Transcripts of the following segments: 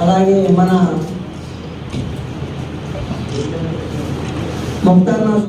అలాగే మన ముక్తార్ నాథ్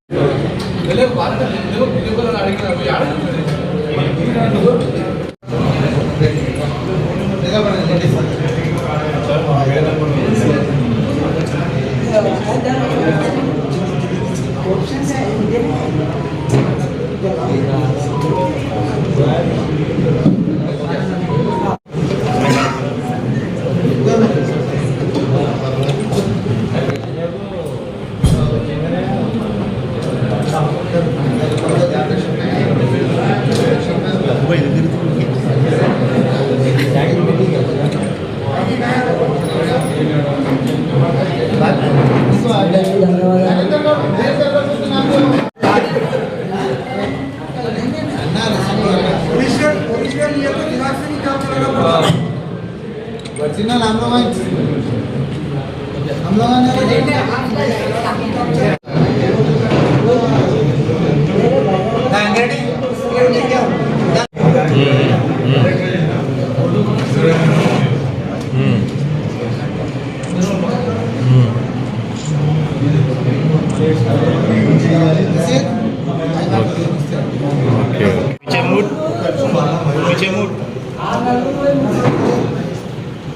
விலை பார்க்க நிறுவனம் அடைக்கிறார்கள் யாரும் ఒరిజినల్ అమ్లవాయి Okay. Which mood? Which mood?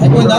అయిపోయిందా?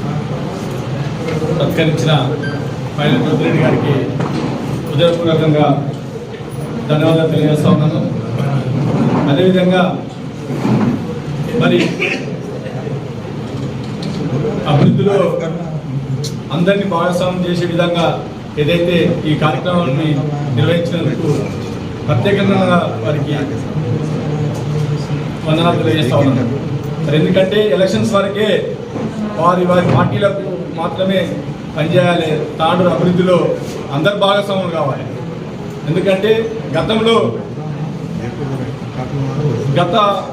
సత్కరించిన పైలట్ రెడ్డి గారికి హృదయపూర్వకంగా ధన్యవాదాలు తెలియజేస్తా ఉన్నాను. అదేవిధంగా మరి అభివృద్ధిలో అందరినీ భాగస్వామ్యం చేసే విధంగా ఏదైతే ఈ కార్యక్రమాన్ని నిర్వహించినందుకు ప్రత్యేకంగా వారికి వందనాలు తెలియజేస్తా ఉన్నాను. మరి ఎందుకంటే ఎలక్షన్స్ వరకే వారి వారి పార్టీలకు మాత్రమే పనిచేయాలి. తాండూరు అభివృద్ధిలో అందరు భాగస్వాములు కావాలి. ఎందుకంటే గతంలో గత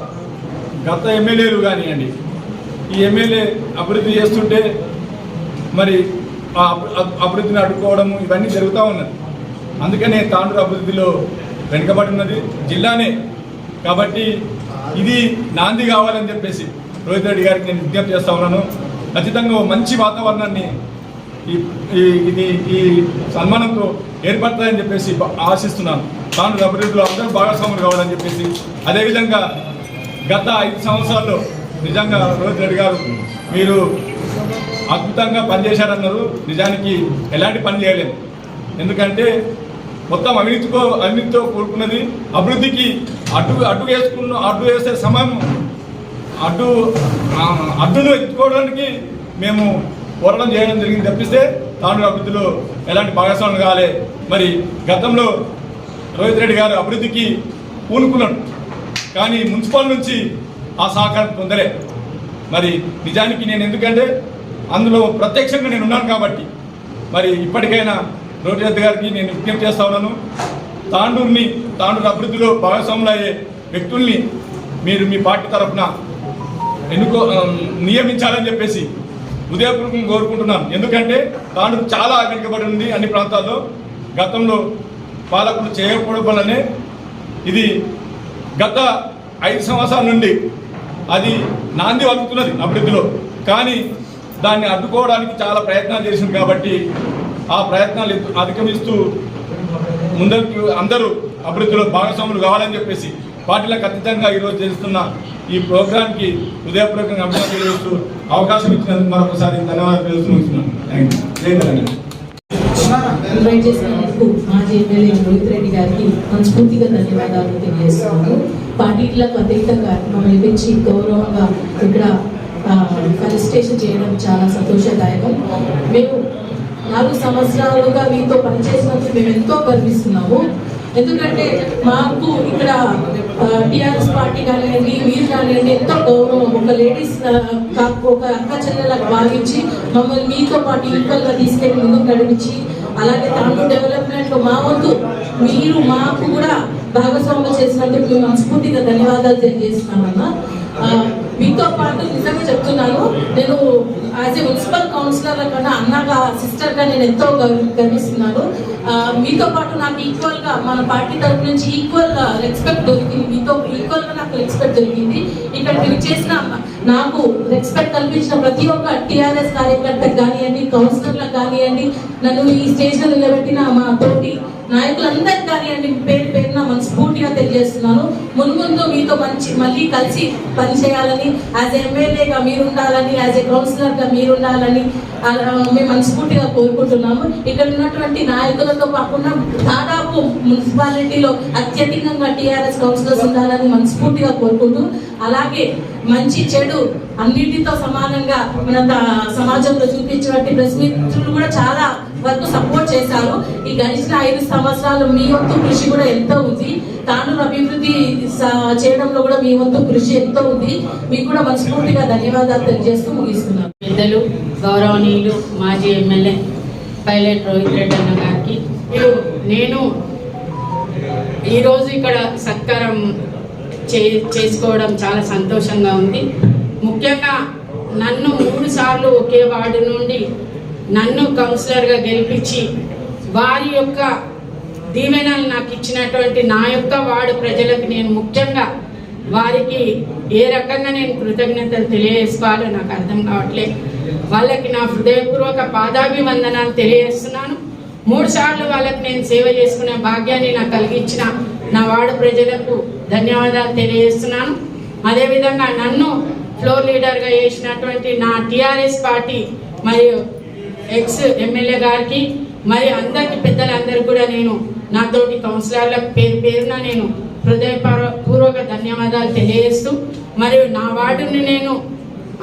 గత ఎమ్మెల్యేలు కానివ్వండి ఈ ఎమ్మెల్యే అభివృద్ధి చేస్తుంటే మరి అభి- అభివృద్ధిని అడ్డుకోవడం ఇవన్నీ జరుగుతూ ఉన్నది. అందుకనే తాండూరు అభివృద్ధిలో వెనుకబడి ఉన్నది జిల్లానే. కాబట్టి ఇది నాంది కావాలని చెప్పేసి రోహిత్ రెడ్డి గారికి నేను విజ్ఞప్తి చేస్తా ఉన్నాను. ఖచ్చితంగా మంచి వాతావరణాన్ని ఈ ఈ- ఇది ఈ సన్మానంతో ఏర్పడతాయని చెప్పేసి ఆశిస్తున్నాను. తాను అభివృద్ధిలో అందరూ భాగస్వాములు కావాలని చెప్పేసి అదేవిధంగా గత ఐదు సంవత్సరాల్లో నిజంగా రోహిత్ రెడ్డి గారు మీరు అద్భుతంగా పనిచేశారన్నారు. నిజానికి ఎలాంటి పని చేయలేదు ఎందుకంటే మొత్తం అవినీతితో అవినీతితో కూడుకున్నది అభివృద్ధికి అడ్డు అడ్డు వేసుకున్న అడ్డు వేసే సమయం అడ్డు అడ్డును ఎత్తుకోవడానికి మేము పోరాటం చేయడం జరిగింది తప్పిస్తే తాండూరు అభివృద్ధిలో ఎలాంటి భాగస్వామ్యం కావాలి మరి గతంలో రోహిత్ రెడ్డి గారు అభివృద్ధికి పూనుకున్నాడు. కానీ మున్సిపల్ నుంచి ఆ సహకారం పొందలే. మరి నిజానికి నేను ఎందుకంటే అందులో ప్రత్యక్షంగా నేను ఉన్నాను కాబట్టి. మరి ఇప్పటికైనా రోహిత్ రెడ్డి గారికి నేను విజ్ఞప్తి చేస్తా ఉన్నాను. తాండూరుని తాండూరు అభివృద్ధిలో భాగస్వాములు అయ్యే వ్యక్తుల్ని మీరు మీ పార్టీ తరఫున ఎన్నుకో నియమించాలని చెప్పేసి ఉదయపూర్వకం కోరుకుంటున్నాను. ఎందుకంటే తాండూరు చాలా వెనుకబడి ఉంది అన్ని ప్రాంతాల్లో. గతంలో పాలకులు చేయకపోవడం వల్లనే ఇది గత ఐదు సంవత్సరాల నుండి అది నాంది వలుకుతున్నది అభివృద్ధిలో. కానీ దాన్ని అడ్డుకోవడానికి చాలా ప్రయత్నాలు చేసింది కాబట్టి ఆ ప్రయత్నాలు అధిగమిస్తూ ముందరికి అందరూ అభివృద్ధిలో భాగస్వాములు కావాలని చెప్పేసి వాటిలో ఖచ్చితంగా ఈరోజు చేస్తున్న ఈ ప్రోగ్రాంకి హృదయపూర్వకంగా అభివృద్ధి తెలియజేస్తూ అవకాశం ఇచ్చినందుకు మరొకసారి ధన్యవాదాలు తెలుస్తున్నాను ఇన్వైట్ చేసినందుకు మాజీ ఎమ్మెల్యే రోహిత్ రెడ్డి గారికి మనస్ఫూర్తిగా ధన్యవాదాలు. తెలియజేస్తున్నాను పార్టీలకు అతీతంగా మమ్మల్ని పిలిచి గౌరవంగా ఇక్కడ ఫెలిసిటేషన్ చేయడం చాలా సంతోషదాయకం మేము నాలుగు సంవత్సరాలుగా మీతో పనిచేసినందుకు మేము ఎంతో గర్విస్తున్నాము ఎందుకంటే మాకు ఇక్కడ టిఆర్ఎస్ పార్టీ కానివ్వండి మీరు కానివ్వండి ఎంతో గౌరవం. ఒక లేడీస్ ఒక అక్క చెల్లెలకు భావించి మమ్మల్ని మీతో పాటు ఈక్వల్గా తీసుకెళ్ళి ముందుకు నడిపించి అలాగే తాను డెవలప్మెంట్లో మా వంతు మీరు మాకు కూడా భాగస్వామ్యం చేసినందుకు మేము మనస్ఫూర్తిగా ధన్యవాదాలు తెలియజేస్తున్నామన్నా మీతో పాటు నిజంగా చెప్తున్నాను. నేను యాజ్ ఏ మున్సిపల్ కౌన్సిలర్ కన్నా అన్నగా సిస్టర్గా నేను ఎంతో గర్విస్తున్నాను. మీతో పాటు నాకు ఈక్వల్గా మన పార్టీ తరఫు నుంచి ఈక్వల్ రెస్పెక్ట్ దొరికింది. మీతో ఈక్వల్గా నాకు రెస్పెక్ట్ దొరికింది. ఇక్కడ మీరు చేసిన నాకు రెస్పెక్ట్ కల్పించిన ప్రతి ఒక్క టీఆర్ఎస్ కార్యకర్తకు కానివ్వండి కౌన్సిలర్లకు కానివ్వండి నన్ను ఈ స్టేజ్లో నిలబెట్టిన మా తోటి నాయకులందరికీ కానివ్వండి పేరు పేరున మనస్ఫూర్తిగా తెలియజేస్తున్నాను. మున్ముందు మీతో మంచి మళ్ళీ కలిసి పనిచేయాలని యాజ్ ఎమ్మెల్యేగా మీరు ఉండాలని యాజ్ ఏ కౌన్సిలర్గా మీరుండాలని మీరు ఉండాలని మేము మనస్ఫూర్తిగా కోరుకుంటున్నాము. ఇక్కడ ఉన్నటువంటి నాయకులతో కాకుండా దాదాపు మున్సిపాలిటీలో అత్యధికంగా టీఆర్ఎస్ కౌన్సిలర్స్ ఉండాలని మనస్ఫూర్తిగా కోరుకుంటూ అలాగే మంచి చెడు అన్నిటితో సమానంగా మన త- సమాజంలో చూపించినటువంటి ప్రెస్ మిత్రులు కూడా చాలా వరకు సపోర్ట్ చేశారు. ఈ గడిచిన ఐదు సంవత్సరాలు మీ వంతు కృషి కూడా ఎంతో ఉంది. తాను అభివృద్ధి చేయడంలో కూడా మీ వంతు కృషి ఎంతో ఉంది. మీకు కూడా మనస్ఫూర్తిగా ధన్యవాదాలు తెలియజేస్తూ ముగిస్తున్నాను. పెద్దలు గౌరవనీయులు మాజీ ఎమ్మెల్యే పైలట్ రోహిత్ రెడ్డి అన్న గారికి. నేను ఈరోజు ఇక్కడ సత్కారం చే చేసుకోవడం చాలా సంతోషంగా ఉంది. ముఖ్యంగా నన్ను మూడు సార్లు ఒకే వార్డు నుండి నన్ను కౌన్సిలర్గా గెలిపించి వారి యొక్క దీవెనలు నాకు ఇచ్చినటువంటి నా యొక్క వార్డు ప్రజలకు నేను ముఖ్యంగా వారికి ఏ రకంగా నేను కృతజ్ఞతలు తెలియజేసుకోవాలో నాకు అర్థం కావట్లేదు. వాళ్ళకి నా హృదయపూర్వక పాదాభివందనాలు తెలియజేస్తున్నాను. మూడు సార్లు వాళ్ళకి నేను సేవ చేసుకునే భాగ్యాన్ని నాకు కలిగించిన నా వార్డు ప్రజలకు ధన్యవాదాలు తెలియజేస్తున్నాను. అదేవిధంగా నన్ను ఫ్లోర్ లీడర్గా చేసినటువంటి నా టీఆర్ఎస్ పార్టీ మరియు ఎక్స్ ఎమ్మెల్యే గారికి మరి అందరికి పెద్దలందరికీ కూడా నేను నాతోటి కౌన్సిలర్లకు పేరు పేరున నేను హృదయపూర్వక ధన్యవాదాలు తెలియజేస్తూ మరియు నా వార్డుని నేను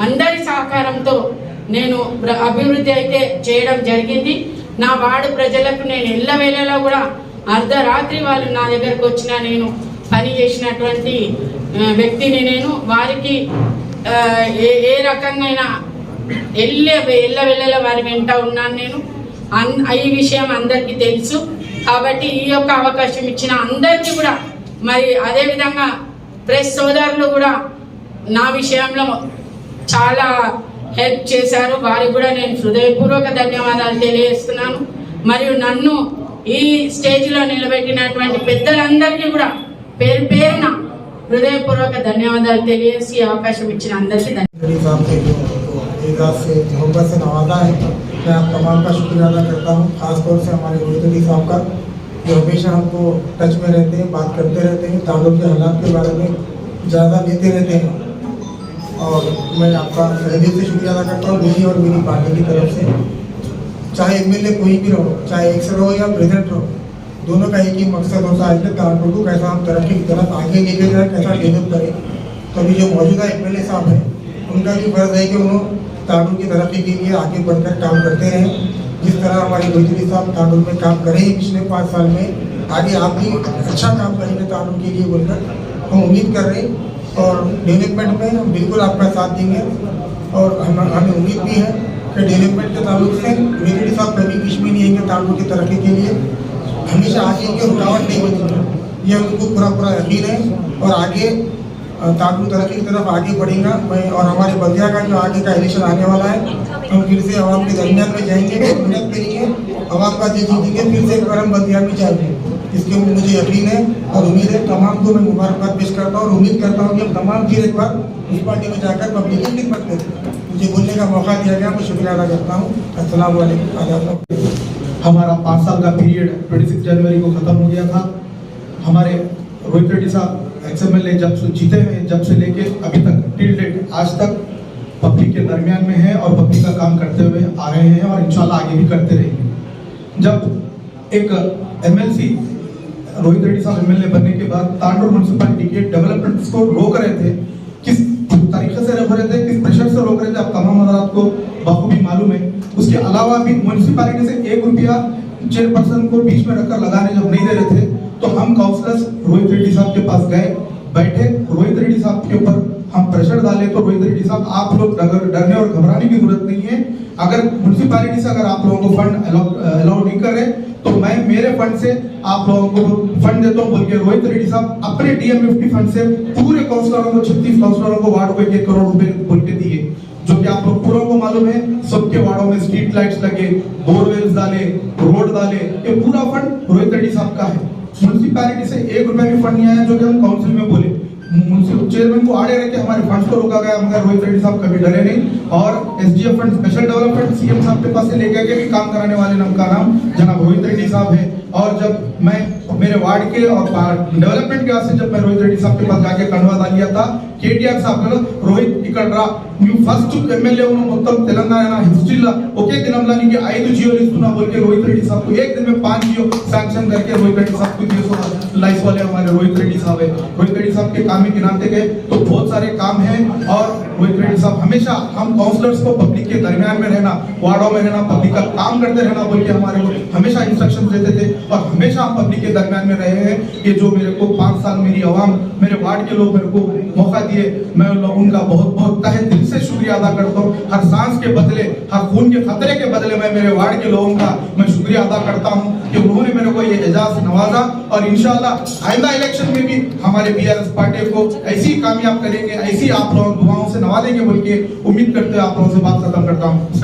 అందరి సహకారంతో నేను అభివృద్ధి అయితే చేయడం జరిగింది. నా వార్డు ప్రజలకు నేను ఎల్లవేళలా కూడా అర్ధరాత్రి వాళ్ళు నా దగ్గరకు వచ్చినా నేను పని చేసినటువంటి వ్యక్తిని నేను వారికి ఏ ఏ రకంగా ఎల్ల ఎల్ల వెళ్ళల వారి వెంట ఉన్నాను నేను. అన్ ఈ విషయం అందరికీ తెలుసు. కాబట్టి ఈ యొక్క అవకాశం ఇచ్చిన అందరికీ కూడా మరి అదేవిధంగా ప్రెస్ సోదరులు కూడా నా విషయంలో చాలా హెల్ప్ చేశారు. వారికి కూడా నేను హృదయపూర్వక ధన్యవాదాలు తెలియజేస్తున్నాను. మరియు నన్ను ఈ స్టేజ్లో నిలబెట్టినటువంటి పెద్దలందరికీ కూడా పేరు పేరున హృదయపూర్వక ధన్యవాదాలు తెలియజేసి ఈ అవకాశం ఇచ్చిన అందరికీ ధన్యవాదాలు गरीब साहब के जो हमको एजाज से मोहब्बत से नवाजा है मैं आप तमाम का शुक्रिया अदा करता हूँ खासतौर से हमारे रोहित अली साहब का जो हमेशा हमको टच में रहते हैं बात करते रहते हैं तालों के हालात के बारे में ज़्यादा लेते रहते हैं और मैं आपका सहदिल से शुक्रिया अदा करता हूँ मेरी और मेरी पार्टी की तरफ से चाहे एम कोई भी रहो चाहे एक्स रहो या प्रेजेंट रहो दोनों का एक ही मकसद होता है कानपुर को कैसा हम तरक्की की तरफ़ आगे लेके जाए, कैसा डेवलप करें। तो अभी जो मौजूदा एम एल साहब हैं, उनका भी फ़र्ज़ है कि उन्होंने तांडुल की तरक्की के लिए आगे बढ़कर काम करते रहें। जिस तरह हमारे रोहित साहब तांडुल में काम करे हैं, पिछले पाँच साल में, आगे आप भी अच्छा काम करेंगे तांडुल के लिए बोलकर, हम उम्मीद कर रहे हैं। और डेवलपमेंट में हम बिल्कुल आपका साथ देंगे और हम, हमें उम्मीद भी है कि डेवलपमेंट के ताल्लुक से रोहित साहब कभी कुछ भी नहीं आएँगे तांडुल की तरक्की के लिए हमेशा आगे की रुकावट नहीं बनेगी ये हमको पूरा पूरा यकीन है और आगे ताकू तरक्की की तरफ़ आगे बढ़ेगा। मैं और हमारे बल्दिया का जो आगे का इलेक्शन आने वाला है, हम फिर से आवाम के दरमियान में जाएँगे, मेहनत करेंगे आवाम का जी जीतेंगे, फिर से एक बार हम बल्दिया में जाएँगे। इसके ऊपर मुझे यकीन है और उम्मीद है तमाम को मैं मुबारकबाद पेश करता हूँ और उम्मीद करता हूँ कि हम तमाम फिर एक बार पार्टी में जाकर पब्लिक की खिदमत करें मुझे बोलने का मौका दिया गया। मैं शुक्रिया अदा करता हूँ। असल हमारा पाँच साल का पीरियड 26 जनवरी को खत्म हो गया था। हमारे रोहित रेड्डी साहब एक्स एम जब से जीते हैं, जब से लेके अभी तक टिल डेट आज तक पब्लिक के दरमियान में है और पब्लिक का काम करते हुए आ रहे हैं और इंशाल्लाह आगे भी करते रहेंगे। जब एक एमएलसी रोहित रेड्डी साहब एमएलए बनने के बाद तांडोर म्यूनसिपालिटी के डेवलपमेंट को रोक रहे थे, किस तरीके से रोक रहे थे, किस प्रेशर से रोक रहे थे आप तमाम हजरात को बखूबी मालूम है। उसके अलावा भी म्यूनसिपालिटी से एक रुपया चेयरपर्सन को बीच में रखकर लगाने जब नहीं दे रहे थे तो हम काउंसलर्स रोहित रेड्डी साहब के पास गए, बैठे। रोहित रेड्डी साहब के ऊपर हम प्रेशर डाले तो रोहित रेड्डी साहब, आप लोग डर- डरने और घबराने की ज़रूरत नहीं है। अगर म्यूनसिपालिटी से अगर आप लोगों को फंड अलाउ नहीं कर रहे तो मैं मेरे फंड से आप लोगों को फंड देता हूँ। बोल के रोहित रेड्डी साहब अपने डीएम फंड से पूरे काउंसलरों को, छत्तीस काउंसलरों को वार्ड को एक करोड़ रुपए बोल कि आप लोग पूरा को मालूम है, सबके वार्डों में स्ट्रीट लाइट्स लगे बोरवेल्स डाले रोड डाले, ये पूरा फंड रोहित रेड्डी साहब का है। म्यूनसिपैलिटी से एक रुपया भी फंड नहीं आया, जो कि हम काउंसिल में बोले। चेयरमैन को आड़े रख के हमारे फंड्स को रोका गया, मगर रोहित रेड्डी साहब कभी डरे नहीं। और SDF fund special development CM साहब के पास से लेके गए भी काम कराने वाले नाम का नाम जनाब रोहित रेड्डी साहब है। और जब मैं मेरे वार्ड के और डेवलपमेंट के वास्ते जब मैं रोहित रेड्डी साहब के पास जाके कंडवा डाल लिया था కేటీఆర్ సాబ్ రోహిత్ ఇక్కడ రా నువ్వు ఫస్ట్ ఎమ్మెల్యే మొత్తం తెలంగాణ హిస్టరీలో ఒకే దినంలో నీకు ఐదు జియోలు ఇస్తున్నా बोलके रोहित रेड्डी साहब को एक दिन में पांच जियो सैंक्शन करके रोहित रेड्डी साहब को दिए सो लाइफ वाले हमारे रोहित रेड्डी साहब है रोहित रेड्डी साहब के काम ही गिनाते गए तो बहुत सारे काम हैं और रोहित रेड्डी साहब हमेशा हम काउंसलर्स को पब्लिक के दरमियान में रहना वार्डों में रहना पब्लिक का काम करते रहना बोल के हमारे को देते थे और हमेशा हम पब्लिक के दरमियान में रहे हैं कि जो मेरे को पाँच साल मेरी आवाम मेरे वार्ड के लोग मेरे को मौका दिए, मैं उन लोगों का बहुत बहुत तहे दिल से शुक्रिया अदा करता हूँ। हर सांस के बदले, हर खून के खतरे के बदले मैं मेरे वार्ड के लोगों का मैं शुक्रिया अदा करता हूँ कि उन्होंने मेरे को ये एजाज नवाजा और इंशाल्लाह आइंदा इलेक्शन में भी हमारे बीआरएस पार्टी को ऐसी कामयाब करेंगे, ऐसी आप लोग दुआओं से नवाजेंगे, बोल के उम्मीद करते हुए आप लोगों से बात खत्म करता हूँ।